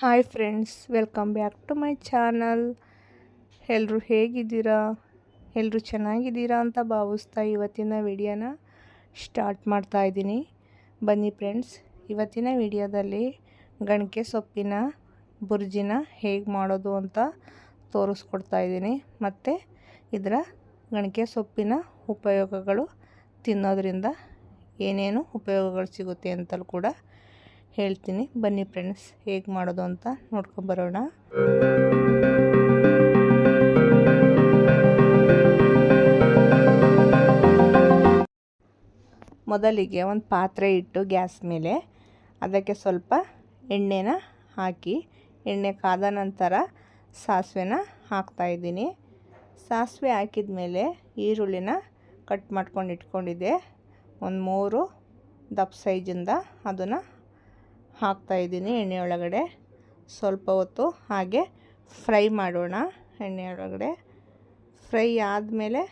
Hi friends welcome back to my channel ಎಲ್ಲರೂ ಹೇಗಿದ್ದೀರಾ? ಎಲ್ಲರೂ ಚೆನ್ನಾಗಿದ್ದೀರಾ ಅಂತ ಭಾವಿಸ್ತಾ ಇವತ್ತಿನ ವಿಡಿಯೋನ ಸ್ಟಾರ್ಟ್ ಮಾಡ್ತಾ ಇದ್ದೀನಿ. ಬನ್ನಿ ಫ್ರೆಂಡ್ಸ್ ಇವತ್ತಿನ ವಿಡಿಯೋದಲ್ಲಿ ಗಣಕೆ ಸೊಪ್ಪಿನ ಬುರ್ಜಿನ ಹೇಗೆ ಮಾಡೋದು ಅಂತ ತೋರಿಸ್ಕೊಡ್ತಾ ಇದ್ದೀನಿ. ಮತ್ತು ಇದರ ಗಣಕೆ ಸೊಪ್ಪಿನ ಉಪಯೋಗಗಳು ತಿನ್ನೋದ್ರಿಂದ ಏನೇನು ಉಪಯೋಗಗಳು ಸಿಗುತ್ತೆ ಅಂತಲೂ ಕೂಡ ಹೇಳ್ತೀನಿ. ಬನ್ನಿ ಫ್ರೆಂಡ್ಸ್ ಹೇಗೆ ಮಾಡೋದು ಅಂತ ನೋಡ್ಕೊಂಬರೋಣ ಮೊದಲಿಗೆ ಒಂದು ಪಾತ್ರೆ ಇಟ್ಟು ಗ್ಯಾಸ್ ಮೇಲೆ ಅದಕ್ಕೆ ಸ್ವಲ್ಪ ಎಣ್ಣೆನ ಹಾಕಿ, ಎಣ್ಣೆ ಕಾದ ನಂತರ ಸಾಸಿವೆನ ಹಾಕ್ತಾಯಿದ್ದೀನಿ ಸಾಸಿವೆ ಹಾಕಿದ ಮೇಲೆ ಈರುಳ್ಳಿನ ಕಟ್ ಮಾಡ್ಕೊಂಡು ಇಟ್ಕೊಂಡಿದ್ದೆ. ಒಂದು ಮೂರು ದಪ್ಪ ಸೈಜಿಂದ ಅದನ್ನು ಹಾಕ್ತಾಯಿದ್ದೀನಿ ಎಣ್ಣೆ ಒಳಗಡೆ. ಸ್ವಲ್ಪ ಹೊತ್ತು ಹಾಗೆ ಫ್ರೈ ಮಾಡೋಣ ಎಣ್ಣೆ ಒಳಗಡೆ. ಫ್ರೈ ಆದಮೇಲೆ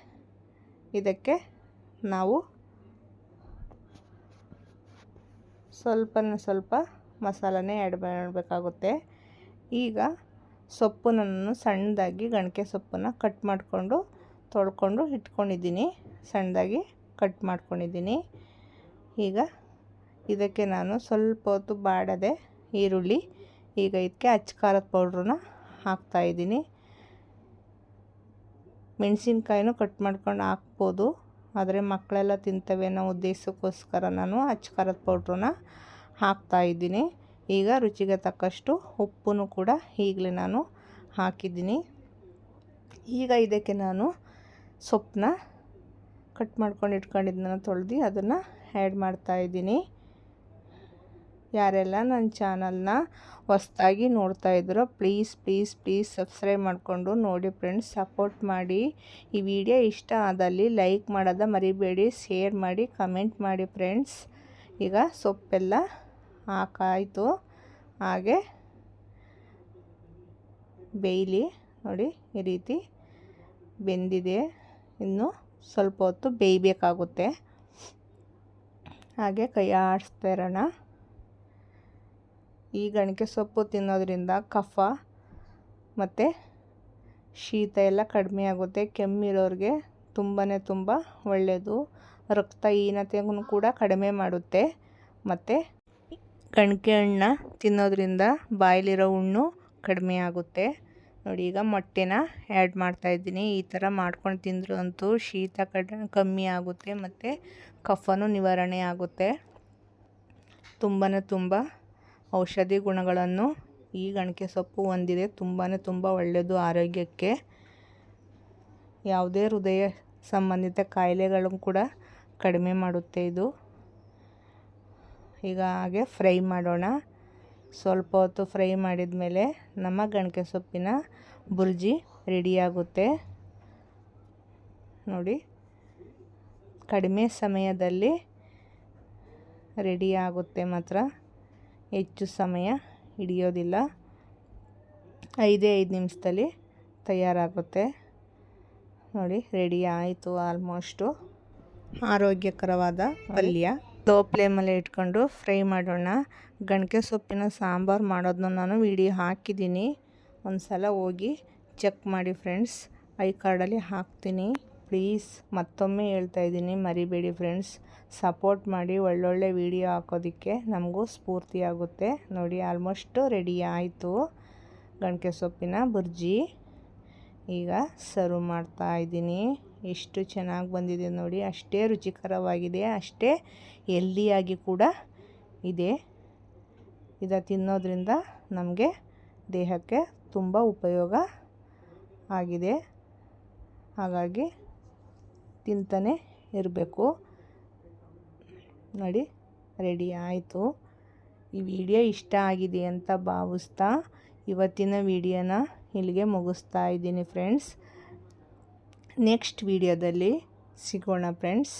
ಇದಕ್ಕೆ ನಾವು ಸ್ವಲ್ಪ ಸ್ವಲ್ಪ ಮಸಾಲನೇ ಆ್ಯಡ್ ಮಾಡಬೇಕಾಗುತ್ತೆ. ಈಗ ಸೊಪ್ಪನನ್ನು ಸಣ್ಣದಾಗಿ ಗಣಕೆ ಸೊಪ್ಪನ್ನು ಕಟ್ ಮಾಡಿಕೊಂಡು ತೊಳ್ಕೊಂಡು ಇಟ್ಕೊಂಡಿದ್ದೀನಿ. ಸಣ್ಣದಾಗಿ ಕಟ್ ಮಾಡ್ಕೊಂಡಿದ್ದೀನಿ. ಈಗ ಇದಕ್ಕೆ ನಾನು ಸ್ವಲ್ಪ ಹೊತ್ತು ಬಾಡದೆ ಈರುಳ್ಳಿ, ಈಗ ಇದಕ್ಕೆ ಅಚ್ಚ ಖಾರದ ಪೌಡ್ರನ್ನ ಹಾಕ್ತಾಯಿದ್ದೀನಿ ಮೆಣಸಿನ್ಕಾಯಿನೂ ಕಟ್ ಮಾಡ್ಕೊಂಡು ಹಾಕ್ಬೋದು. ಆದರೆ ಮಕ್ಕಳೆಲ್ಲ ತಿಂತವೆ ಅನ್ನೋ ಉದ್ದೇಶಕ್ಕೋಸ್ಕರ ನಾನು ಅಚ್ಚ ಖಾರದ ಪೌಡ್ರನ್ನ ಹಾಕ್ತಾಯಿದ್ದೀನಿ ಈಗ ರುಚಿಗೆ ತಕ್ಕಷ್ಟು ಉಪ್ಪು ಕೂಡ ಈಗಲೇ ನಾನು ಹಾಕಿದ್ದೀನಿ. ಈಗ ಇದಕ್ಕೆ ನಾನು ಸೊಪ್ಪನ್ನ ಕಟ್ ಮಾಡ್ಕೊಂಡು ಇಟ್ಕೊಂಡಿದ್ದನ್ನ ತೊಳೆದು ಅದನ್ನು ಆ್ಯಡ್ ಮಾಡ್ತಾಯಿದ್ದೀನಿ ಯಾರೆಲ್ಲ ನನ್ನ ಚಾನಲ್ನ ಹೊಸ್ದಾಗಿ ನೋಡ್ತಾ ಇದ್ರೋ, ಪ್ಲೀಸ್ ಪ್ಲೀಸ್ ಪ್ಲೀಸ್ ಸಬ್ಸ್ಕ್ರೈಬ್ ಮಾಡಿಕೊಂಡು ನೋಡಿ ಫ್ರೆಂಡ್ಸ್, ಸಪೋರ್ಟ್ ಮಾಡಿ. ಈ ವಿಡಿಯೋ ಇಷ್ಟ ಆದಲ್ಲಿ ಲೈಕ್ ಮಾಡೋದ ಮರಿಬೇಡಿ, ಶೇರ್ ಮಾಡಿ, ಕಮೆಂಟ್ ಮಾಡಿ ಫ್ರೆಂಡ್ಸ್. ಈಗ ಸೊಪ್ಪೆಲ್ಲ ಹಾಕಾಯಿತು. ಹಾಗೆ ಬೇಯ್ಲಿ, ನೋಡಿ ಈ ರೀತಿ ಬೆಂದಿದೆ. ಇನ್ನು ಸ್ವಲ್ಪ ಹೊತ್ತು ಬೇಯಬೇಕಾಗುತ್ತೆ. ಹಾಗೆ ಕೈ ಆಡಿಸ್ತಾ ಇರೋಣ. ಈ ಗಣಕೆ ಸೊಪ್ಪು ತಿನ್ನೋದ್ರಿಂದ ಕಫ ಮತ್ತು ಶೀತ ಎಲ್ಲ ಕಡಿಮೆ ಆಗುತ್ತೆ. ಕೆಮ್ಮಿರೋರಿಗೆ ತುಂಬಾ ತುಂಬ ಒಳ್ಳೆಯದು ರಕ್ತಹೀನತೆಗೂ ಕೂಡ ಕಡಿಮೆ ಮಾಡುತ್ತೆ. ಮತ್ತು ಗಣಿಕೆ ಹಣ್ಣ ತಿನ್ನೋದ್ರಿಂದ ಬಾಯಲ್ಲಿರೋ ಹುಣ್ಣು ಕಡಿಮೆ ಆಗುತ್ತೆ. ನೋಡಿ, ಈಗ ಮೊಟ್ಟೆನ ಆ್ಯಡ್ ಮಾಡ್ತಾಯಿದ್ದೀನಿ ಈ ಥರ ಮಾಡ್ಕೊಂಡು ತಿಂದರೂ ಅಂತೂ ಶೀತ ಕಡ್, ಕಮ್ಮಿ ಆಗುತ್ತೆ ಮತ್ತು ಕಫನೂ ನಿವಾರಣೆ ಆಗುತ್ತೆ. ತುಂಬಾ ತುಂಬ ಔಷಧಿ ಗುಣಗಳನ್ನು ಈ ಗಣಿಕೆ ಸೊಪ್ಪು ಹೊಂದಿದೆ. ತುಂಬಾ ತುಂಬ ಒಳ್ಳೆಯದು ಆರೋಗ್ಯಕ್ಕೆ. ಯಾವುದೇ ಹೃದಯ ಸಂಬಂಧಿತ ಕಾಯಿಲೆಗಳನ್ನು ಕೂಡ ಕಡಿಮೆ ಮಾಡುತ್ತೆ ಇದು. ಈಗ ಹಾಗೆ ಫ್ರೈ ಮಾಡೋಣ. ಸ್ವಲ್ಪ ಹೊತ್ತು ಫ್ರೈ ಮಾಡಿದ ಮೇಲೆ ನಮ್ಮ ಗಣಿಕೆ ಸೊಪ್ಪಿನ ಬುರ್ಜಿ ರೆಡಿಯಾಗುತ್ತೆ ನೋಡಿ, ಕಡಿಮೆ ಸಮಯದಲ್ಲಿ ರೆಡಿ ಆಗುತ್ತೆ ಮಾತ್ರ. ಹೆಚ್ಚು ಸಮಯ ಹಿಡಿಯೋದಿಲ್ಲ. ಐದೇ ಐದು ನಿಮಿಷದಲ್ಲಿ ತಯಾರಾಗುತ್ತೆ. ನೋಡಿ ರೆಡಿ ಆಯಿತು ಆಲ್ಮೋಸ್ಟು ಆರೋಗ್ಯಕರವಾದ ಪಲ್ಯ. ಲೋ ಫ್ಲೇಮಲ್ಲಿ ಇಟ್ಕೊಂಡು ಫ್ರೈ ಮಾಡೋಣ. ಗಣಕೆ ಸೊಪ್ಪಿನ ಸಾಂಬಾರು ಮಾಡೋದನ್ನ ನಾನು ವಿಡಿಯೋ ಹಾಕಿದ್ದೀನಿ. ಒಂದು ಸಲ ಹೋಗಿ ಚೆಕ್ ಮಾಡಿ ಫ್ರೆಂಡ್ಸ್ ಐ ಕಾರ್ಡಲ್ಲಿ ಹಾಕ್ತೀನಿ. ಪ್ಲೀಸ್ ಮತ್ತೊಮ್ಮೆ ಹೇಳ್ತಾ ಇದ್ದೀನಿ, ಮರಿಬೇಡಿ ಫ್ರೆಂಡ್ಸ್. ಸಪೋರ್ಟ್ ಮಾಡಿ, ಒಳ್ಳೊಳ್ಳೆ ವಿಡಿಯೋ ಹಾಕೋದಕ್ಕೆ ನಮಗೂ ಸ್ಫೂರ್ತಿಯಾಗುತ್ತೆ ನೋಡಿ, ಆಲ್ಮೋಸ್ಟು ರೆಡಿ ಆಯಿತು. ಗಣಕೆ ಸೊಪ್ಪಿನ ಬುರ್ಜಿ. ಈಗ ಸರ್ವ್ ಮಾಡ್ತಾ ಇದ್ದೀನಿ. ಎಷ್ಟು ಚೆನ್ನಾಗಿ ಬಂದಿದೆ ನೋಡಿ, ಅಷ್ಟೇ ರುಚಿಕರವಾಗಿದೆ, ಅಷ್ಟೇ ಎಲ್ದಿಯಾಗಿ ಕೂಡ ಇದೆ. ಇದ ತಿನ್ನೋದ್ರಿಂದ ನಮಗೆ ದೇಹಕ್ಕೆ ತುಂಬ ಉಪಯೋಗ ಆಗಿದೆ. ಹಾಗಾಗಿ ತಿಂತಾನೆ ಇರಬೇಕು. ನೋಡಿ, ರೆಡಿ ಆಯಿತು. ಈ ವಿಡಿಯೋ ಇಷ್ಟ ಆಗಿದೆ ಅಂತ ಭಾವಿಸ್ತಾ ಇವತ್ತಿನ ವಿಡಿಯೋನ ಇಲ್ಲಿಗೆ ಮುಗಿಸ್ತಾ ಇದ್ದೀನಿ ಫ್ರೆಂಡ್ಸ್. ನೆಕ್ಸ್ಟ್ ವಿಡಿಯೋದಲ್ಲಿ ಸಿಗೋಣ ಫ್ರೆಂಡ್ಸ್.